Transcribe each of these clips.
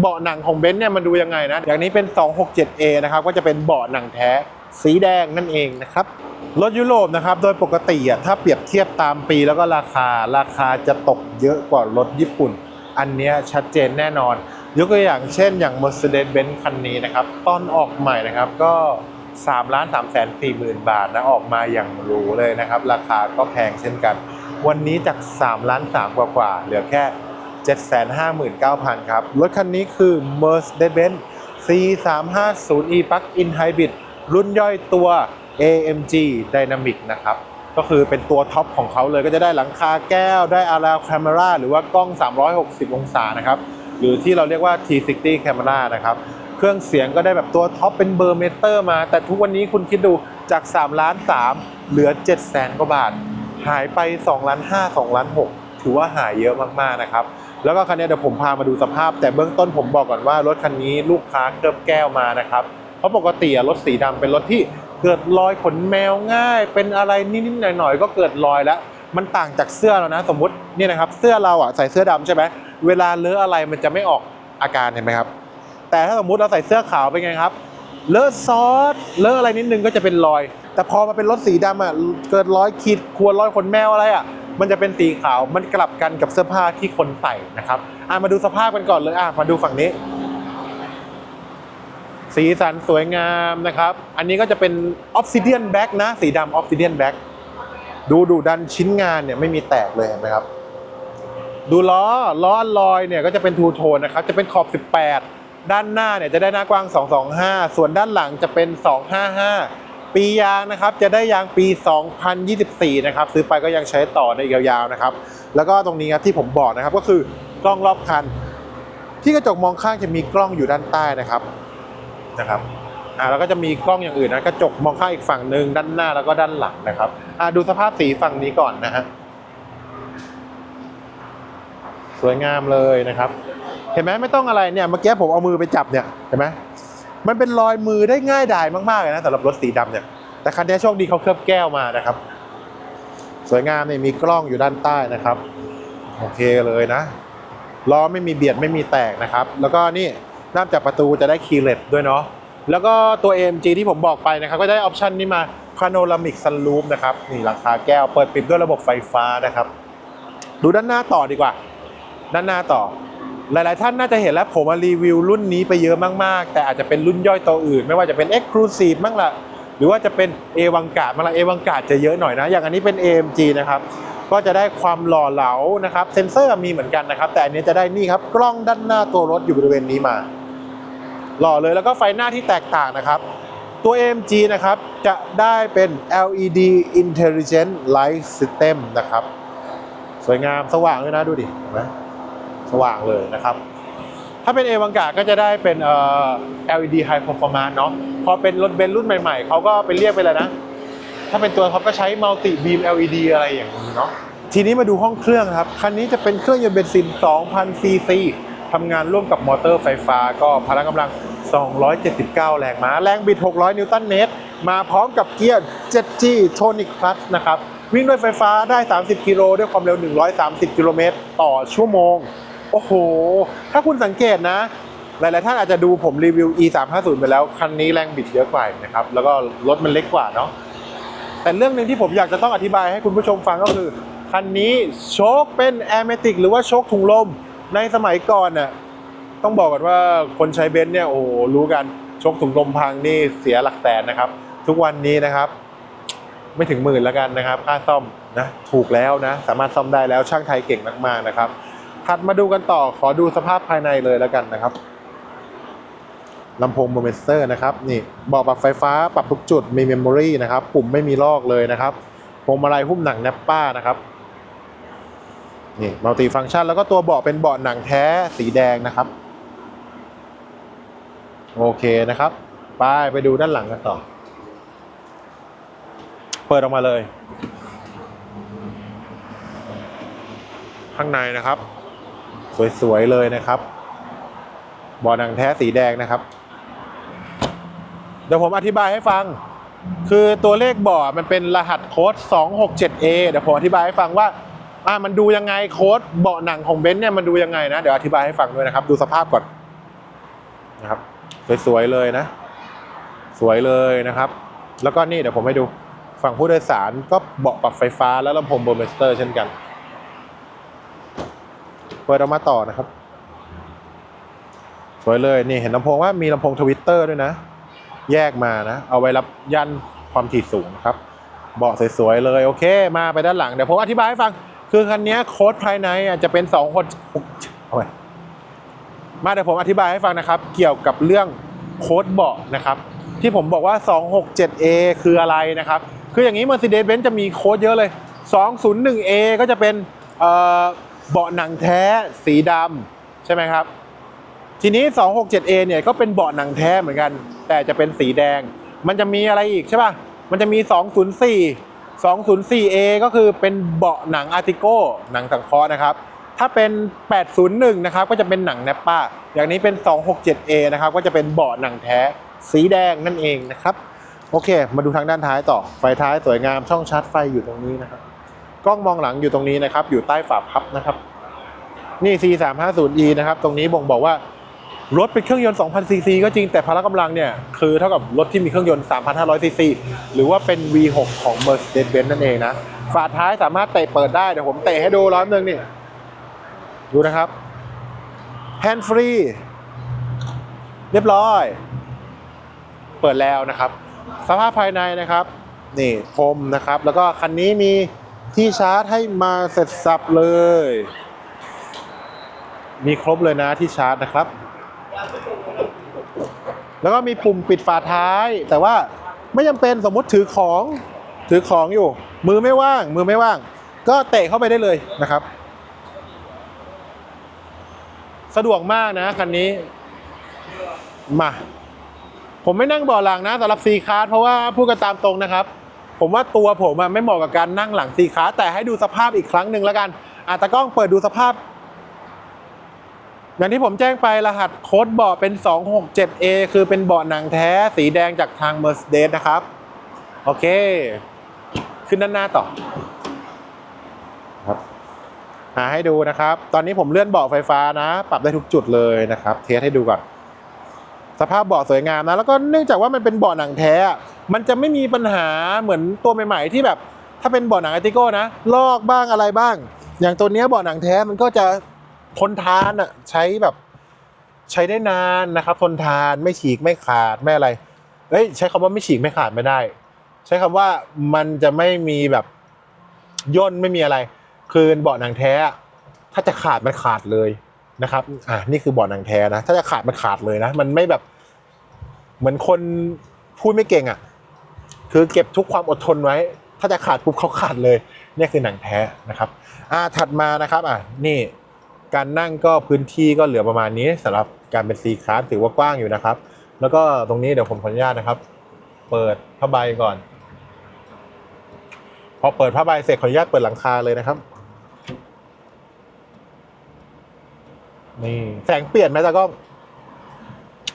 เบาะหนังของเบนซ์เนี่ยมันดูยังไงนะ อย่างนี้เป็น 267A นะครับ ก็จะเป็นเบาะหนังแท้สีแดงนั่นเองนะครับ รถยุโรปนะครับ โดยปกติอะถ้าเปรียบเทียบตามปีแล้วก็ราคาราคาจะตกเยอะกว่ารถญี่ปุ่น อันนี้ชัดเจนแน่นอน ยกตัวอย่างเช่นอย่าง Mercedes-Benz คันนี้นะครับ ตอนออกใหม่นะครับก็3ล้าน3แสน4หมื่นบาทนะออกมาอย่างหรูเลยนะครับ ราคาก็แพงเช่นกัน วันนี้จาก 3 ล้าน3กว่ากว่าๆเหลือแค่ 759,000 ครับ รถคันนี้คือ Mercedes-Benz C350e Plug-in Hybrid รุ่นย่อยตัว AMG Dynamic นะครับ ก็คือเป็นตัวท็อปของเขาเลยก็จะได้หลังคาแก้วได้ Around Camera หรือว่ากล้อง 360 องศานะครับ หรือที่เราเรียกว่า T60 Camera นะครับ เครื่องเสียงก็ได้แบบตัวท็อปเป็นเบอร์เมเตอร์มา แต่ทุกวันนี้คุณคิดดูจาก3ล้าน3เหลือ 7 0 0 0 0 0กว่าบาท หายไป2ล้าน5 2ล้าน6ถือว่าหายเยอะมากๆนะครับ แล้วก็คันนี้เดี๋ยวผมพามาดูสภาพ แต่เบื้องต้นผมบอกก่อนว่ารถคันนี้ลูกค้าเคลือบแก้วมานะครับเพราะปกติอะรถสีดำเป็นรถที่เกิดรอยขนแมวง่าย เป็นอะไรนิดๆหน่อยๆก็เกิดรอยแล้วมันต่างจากเสื้อเรานะ สมมุติเนี่ยนะครับเสื้อเราอะใส่เสื้อดำใช่ไหมเวลาเลอะอะไรมันจะไม่ออกอาการเห็นไหมครับ แต่ถ้าสมมุติเราใส่เสื้อขาวเป็นไงครับเลอะซอสเลอะอะไรนิดนึงก็จะเป็นรอย แต่พอมาเป็นรถสีดำอะเกิดรอยขีดควรรอยขนแมวอะไรอะ มันจะเป็นสีขาวมันกลับกันกับเสื้อผ้าที่คนใส่นะครับอะมาดูสภาพกันก่อนเลยอะมาดูฝั่งนี้ สีสันสวยงามนะครับ อันนี้ก็จะเป็นออ s ซิเดียนแบ็กนะสีดำออ s ซิเดียนแบ็กดูดูดันชิ้นงานเนี่ยไม่มีแตกเลยเห็นไหมครับ ดูล้อล้อลลอยเนี่ยก็จะเป็นทูโทนนะครับ จะเป็นขอบ 18 ด้านหน้าเนี่ยจะได้หน้ากว้าง 225 ส่วนด้านหลังจะเป็น 255 ปียางนะครับจะได้ยางปี 2024 นะครับซื้อไปก็ยังใช้ต่อได้ยาวๆนะครับ แล้วก็ตรงนี้ครับที่ผมบอกนะครับก็คือกล้องรอบคัน ที่กระจกมองข้างจะมีกล้องอยู่ด้านใต้นะครับนะครับอ่าแล้วก็จะมีกล้องอย่างอื่นนะกระจกมองข้างอีกฝั่งหนึ่งด้านหน้าแล้วก็ด้านหลังนะครับอ่าดูสภาพสีฝั่งนี้ก่อนนะฮะสวยงามเลยนะครับ เห็นไหมไม่ต้องอะไรเนี่ยเมื่อกี้ผมเอามือไปจับเนี่ยเห็นไหม มันเป็นรอยมือได้ง่ายดายมากๆเลยนะสำหรับรถสีดำเนี่ย แต่คันนี้โชคดีเขาเคลือบแก้วมานะครับ สวยงามเนี่ยมีกล้องอยู่ด้านใต้นะครับ โอเคเลยนะ ล้อไม่มีเบียดไม่มีแตกนะครับ แล้วก็นี่น้าจับประตูจะได้คีย์เลสด้วยเนาะ แล้วก็ตัว AMG ที่ผมบอกไปนะครับ ก็ได้ออปชันนี้มา Panoramic Sunroof นะครับ นี่หลังคาแก้วเปิดปิดด้วยระบบไฟฟ้านะครับ ดูด้านหน้าต่อดีกว่า ด้านหน้าต่อ หลาย ๆ ท่านน่าจะเห็นแล้วผมมารีวิวรุ่นนี้ไปเยอะมาก ๆ แต่อาจจะเป็นรุ่นย่อยตัวอื่น ไม่ว่าจะเป็น Exclusive บ้างละหรือว่าจะเป็นเอวังกาดบ้างละเอวังกาดจะเยอะหน่อยนะ อย่างอันนี้เป็น AMG นะครับก็จะได้ความหล่อเหลานะครับ เซ็นเซอร์มีเหมือนกันนะครับ แต่อันนี้จะได้นี่ครับกล้องด้านหน้าตัวรถอยู่บริเวณนี้มา หล่อเลยแล้วก็ไฟหน้าที่แตกต่างนะครับ ตัว AMG นะครับจะได้เป็น LED Intelligent Light System นะครับ สวยงามสว่างเลยนะดูดิเห็นไหม สว่างเลยนะครับ ถ้าเป็นเอวังกาก็จะได้เป็น LED High Performance เนาะพอเป็นรถเบนซ์รุ่นใหม่ๆ เขาก็ไปเรียกไปเลยนะ ถ้าเป็นตัวเขาก็ใช้ Multi Beam LED อะไรอย่างนี้เนาะทีนี้มาดูห้องเครื่องครับ คันนี้จะเป็นเครื่องยนต์เบนซิน 2,000 ซีซีทำงานร่วมกับมอเตอร์ไฟฟ้า ก็พละกำลัง 279 แรงม้า แรงบิด 600 นิวตันเมตร มาพร้อมกับเกียร์ 7G Tonic Plus นะครับ วิ่งด้วยไฟฟ้าได้ 30 กิโลด้วยความเร็ว 130 กิโลเมตร ต่อชั่วโมง โอ้โห ถ้าคุณสังเกตนะ หลาย ๆ ท่านอาจจะดูผมรีวิว e 3 5 0ไปแล้ว คันนี้แรงบิดเยอะกว่านะครับ แล้วก็รถมันเล็กกว่าเนาะ แต่เรื่องหนึ่งที่ผมอยากจะต้องอธิบายให้คุณผู้ชมฟังก็คือ คันนี้โชคเป็นแอร์เมติกหรือว่าโชคถุงลม ในสมัยก่อนน่ะ ต้องบอกก่อนว่าคนใช้เบนซ์เนี่ย โอ้รู้กัน โชคถุงลมพังนี่เสียหลักแสนนะครับ ทุกวันนี้นะครับไม่ถึงหมื่นแล้วกันนะครับ ค่าซ่อมนะถูกแล้วนะ สามารถซ่อมได้แล้วช่างไทยเก่งมาก ๆ นะครับ ถัดมาดูกันต่อขอดูสภาพภายในเลยแล้วกันนะครับลำโพงโมเมสเตอร์นะครับนี่เบาะปรับไฟฟ้าปรับทุกจุดมีเมมโมรีนะครับ ปุ่มไม่มีลอกเลยนะครับพวงมาลัยหุ้มหนังแนปป้านะครับนี่มัลติฟังก์ชัน แล้วก็ตัวเบาะเป็นเบาะหนังแท้สีแดงนะครับ โอเคนะครับไปไปดูด้านหลังกันต่อ เปิดออกมาเลย ข้างในนะครับ สวยๆเลยนะครับเบาะหนังแท้สีแดงนะครับ เดี๋ยวผมอธิบายให้ฟัง คือตัวเลขเบาะมันเป็นรหัสโค้ด 267A เดี๋ยวผมอธิบายให้ฟังว่าอ่ามันดูยังไงโค้ดเบาะหนังของเบนซ์เนี่ยมันดูยังไงนะเดี๋ยวอธิบายให้ฟังด้วยนะครับ ดูสภาพก่อนนะครับสวยๆเลยนะ สวยเลยนะครับ แล้วก็นี่เดี๋ยวผมให้ดูฝั่งผู้โดยสารก็เบาะปรับไฟฟ้าและลำโพงโบเมสเตอร์เช่นกัน เปิดออกมาต่อนะครับ สวยเลยนี่เห็นลำโพงว่ามีลำโพงทวิตเตอร์ด้วยนะ แยกมานะ เอาไว้รับยันความถี่สูงนะครับ เบาะสวยๆเลยโอเค มาไปด้านหลังเดี๋ยวผมอธิบายให้ฟัง คือคันนี้โค้ดภายในอะจะเป็น2คนเอาไว้มาเดี๋ยวผมอธิบายให้ฟังนะครับ เกี่ยวกับเรื่องโค้ดเบาะนะครับ ที่ผมบอกว่า 267A คืออะไรนะครับ คืออย่างนี้ Mercedes-Benz จะมีโค้ดเยอะเลย 201A ก็จะเป็น เบาะหนังแท้สีดำใช่ไหมครับ ทีนี้ 267A เนี่ยก็เป็นเบาะหนังแท้เหมือนกัน แต่จะเป็นสีแดง มันจะมีอะไรอีกใช่ป่ะ มันจะมี 204 204A ก็คือเป็นเบาะหนังอาร์ติโก้หนังสังเคราะห์นะครับ ถ้าเป็น 801 นะครับก็จะเป็นหนังแนปป้า อย่างนี้เป็น 267A นะครับก็จะเป็นเบาะหนังแท้สีแดงนั่นเองนะครับ โอเค มาดูทางด้านท้ายต่อ ไฟท้ายสวยงามช่องชาร์จไฟอยู่ตรงนี้นะครับ กล้องมองหลังอยู่ตรงนี้นะครับ อยู่ใต้ฝาพับนะครับ นี่ C350E นะครับ ตรงนี้บ่งบอกว่ารถเป็นเครื่องยนต์ 2,000 ซีซีก็จริงแต่พละกำลังเนี่ย คือเท่ากับรถที่มีเครื่องยนต์ 3,500 ซีซี หรือว่าเป็น V6 ของ Mercedes-Benz นั่นเองนะ ฝาท้ายสามารถเตะเปิดได้ เดี๋ยวผมเตะให้ดูร้อนหนึ่งนี่ ดูนะครับ Hand free เรียบร้อย เปิดแล้วนะครับ สภาพภายในนะครับ นี่พรมนะครับ แล้วก็คันนี้มี ที่ชาร์จให้มาเสร็จสับเลย มีครบเลยนะที่ชาร์จนะครับ แล้วก็มีปุ่มปิดฝาท้าย แต่ว่าไม่จำเป็นสมมติถือของถือของอยู่ มือไม่ว่าง มือไม่ว่าง ก็เตะเข้าไปได้เลยนะครับ สะดวกมากนะคันนี้ มา ผมไม่นั่งเบาะหลังนะสำหรับซีคาร์เพราะว่าพูดกันตามตรงนะครับ ผมว่าตัวผมอะไม่เหมาะกับการนั่งหลังซีคาแต่ให้ดูสภาพอีกครั้งหนึ่งแล้วกันอะตากล้องเปิดดูสภาพ อย่างที่ผมแจ้งไปรหัสโค้ดเบาะเป็น 267A คือเป็นเบาะหนังแท้สีแดงจากทาง Mercedes นะครับ โอเค ขึ้นด้านหน้าต่อครับหาให้ดูนะครับ ตอนนี้ผมเลื่อนเบาะไฟฟ้านะ ปรับได้ทุกจุดเลยนะครับ เทสให้ดูก่อน สภาพเบาะสวยงามนะ แล้วก็เนื่องจากว่ามันเป็นเบาะหนังแท้ มันจะไม่มีปัญหาเหมือนตัวใหม่ๆ ที่แบบถ้าเป็นเบาะหนังอติโก้นะ ลอกบ้างอะไรบ้าง อย่างตัวเนี้ยเบาะหนังแท้มันก็จะทนทานอะใช้แบบใช้ได้นานนะครับ ทนทานไม่ฉีกไม่ขาดไม่อะไรเอ้ยใช้คำว่าไม่ฉีกไม่ขาดไม่ได้ ใช้คำว่ามันจะไม่มีแบบย่นไม่มีอะไร คือเบาะหนังแท้อะถ้าจะขาดมันขาดเลย นะครับอ่านี่คือเบาะหนังแท้นะ ถ้าจะขาดมันขาดเลยนะ มันไม่แบบเหมือนคนพูดไม่เก่งอะ คือเก็บทุกความอดทนไว้ ถ้าจะขาดปุ๊บเขาขาดเลยเนี่ยคือหนังแท้นะครับอ่าถัดมานะครับอะนี่การนั่งก็พื้นที่ก็เหลือประมาณนี้สำหรับการเป็นซีคลาสถือว่ากว้างอยู่นะครับ แล้วก็ตรงนี้เดี๋ยวผมขออนุญาตนะครับ เปิดผ้าใบก่อน พอเปิดผ้าใบเสร็จขออนุญาตเปิดหลังคาเลยนะครับ นี่แสงเปลี่ยนไหมตากล้อง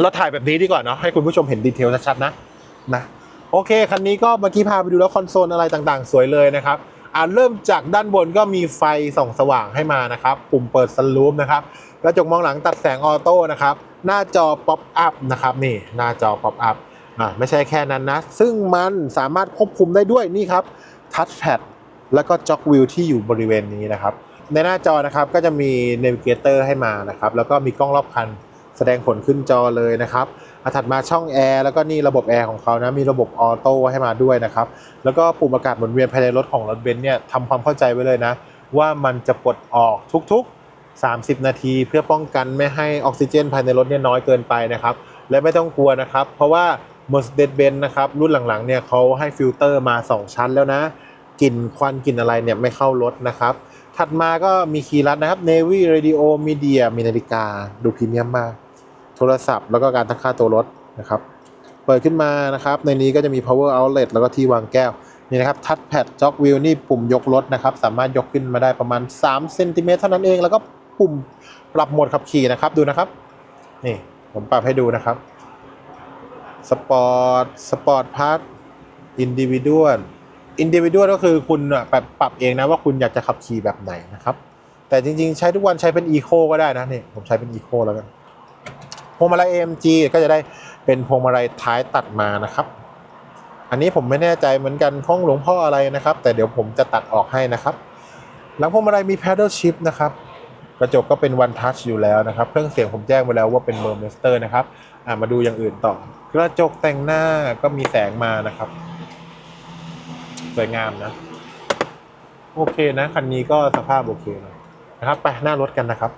เราถ่ายแบบนี้ดีกว่าเนาะให้คุณผู้ชมเห็นดีเทลชัดๆนะนะ โอเค คันนี้ก็เมื่อกี้พาไปดูแล้วคอนโซลอะไรต่างๆ สวยเลยนะครับอ่าเริ่มจากด้านบนก็มีไฟส่องสว่างให้มานะครับ ปุ่มเปิดสลูปนะครับกระจกมองหลังตัดแสงออโต้นะครับ หน้าจอป๊อปอัพนะครับนี่หน้าจอป๊อปอัพอ่าไม่ใช่แค่นั้นนะ ซึ่งมันสามารถควบคุมได้ด้วยนี่ครับทัชแพดแล้วก็จ็อกวิวที่อยู่บริเวณนี้นะครับ ในหน้าจอนะครับก็จะมี Navigator ให้มานะครับ แล้วก็มีกล้องรอบคันแสดงผลขึ้นจอเลยนะครับอถัดมาช่องแอร์แล้วก็นี่ระบบแอร์ของเขานะมีระบบออโต้ให้มาด้วยนะครับ แล้วก็ปุ่มอากาศหมุนเวียนภายในรถของรถเบนซ์เนี่ยทำความเข้าใจไว้เลยนะ ว่ามันจะปลดออกทุกๆ 30 นาที เพื่อป้องกันไม่ให้ออกซิเจน ภายในรถเนี่ยน้อยเกินไปนะครับ และไม่ต้องกลัวนะครับ เพราะว่า Mercedes-Benz นะครับรุ่นหลังๆเนี่ยเขาให้ฟิลเตอร์มา 2 ชั้นแล้วนะกลิ่นควันกลิ่นอะไรเนี่ยไม่เข้ารถนะครับ ถัดมาก็มีคีย์ลัดนะครับ Navy Radio Media มีนาฬิกา ดูพรีเมียมมาก โทรศัพท์แล้วก็การตั้งค่าตัวรถนะครับ เปิดขึ้นมานะครับ ในนี้ก็จะมี power outlet แล้วก็ที่วางแก้ว นี่นะครับ touch pad jog wheel นี่ปุ่มยกรถนะครับ สามารถยกขึ้นมาได้ประมาณ3เซนติเมตรเท่านั้นเอง แล้วก็ปุ่มปรับโหมดขับขี่นะครับ ดูนะครับ นี่ผมปรับให้ดูนะครับ สปอร์ต สปอร์ตพาร์ทอินดิวิดวล อินดิวิดวลก็คือคุณแบบปรับเองนะว่าคุณอยากจะขับขี่แบบไหนนะครับ แต่จริงๆ ใช้ทุกวันใช้เป็นอีโคก็ได้นะนี่ผมใช้เป็นอีโคแล้วกันพวงมาลัย AMG ก็จะได้เป็นพวงมาลัยท้ายตัดมานะครับ อันนี้ผมไม่แน่ใจเหมือนกันของหลวงพ่ออะไรนะครับ แต่เดี๋ยวผมจะตัดออกให้นะครับ หลังพวงมาลัยมี paddle shift นะครับกระจกก็เป็น one touch อยู่แล้วนะครับเครื่องเสียงผมแจ้งไปแล้วว่าเป็น Burmester นะครับมาดูอย่างอื่นต่อกระจกแต่งหน้าก็มีแสงมานะครับ สวยงามนะ โอเคนะ คันนี้ก็สภาพโอเคเลยนะครับไปหน้ารถกันนะครับ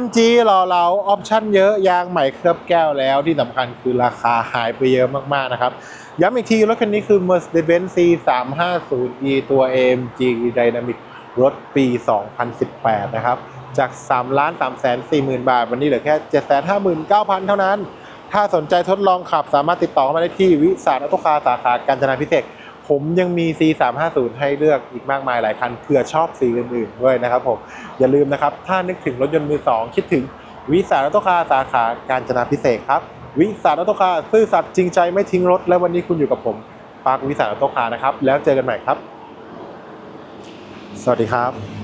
MG หล่อเราออปชั่นเยอะยางใหม่เคลือบแก้วแล้วที่สำคัญคือราคาหายไปเยอะมากๆนะครับ ย้ำอีกที รถคันนี้คือ Mercedes-Benz C350e ตัว AMG Dynamic รถปี 2018 นะครับ จาก3ล้าน3แสน4หมื่นบาท วันนี้เหลือแค่ 759,000 เท่านั้น ถ้าสนใจทดลองขับสามารถติดต่อมาได้ที่วิสารออโตคาร์สาขาการจนาพิเศษ ผมยังมี C350 ให้เลือกอีกมากมายหลายคันเผื่อชอบสีอื่นๆด้วยนะครับผม อย่าลืมนะครับ ถ้านึกถึงรถยนต์มือสองคิดถึงวิสารตโตคาสาขาการจนาพิเศษครับ วิสารตโตคาซื่อสัตย์จริงใจไม่ทิ้งรถ และวันนี้คุณอยู่กับผมปาร์ควิสารตโตคานะครับ แล้วเจอกันใหม่ครับ สวัสดีครับ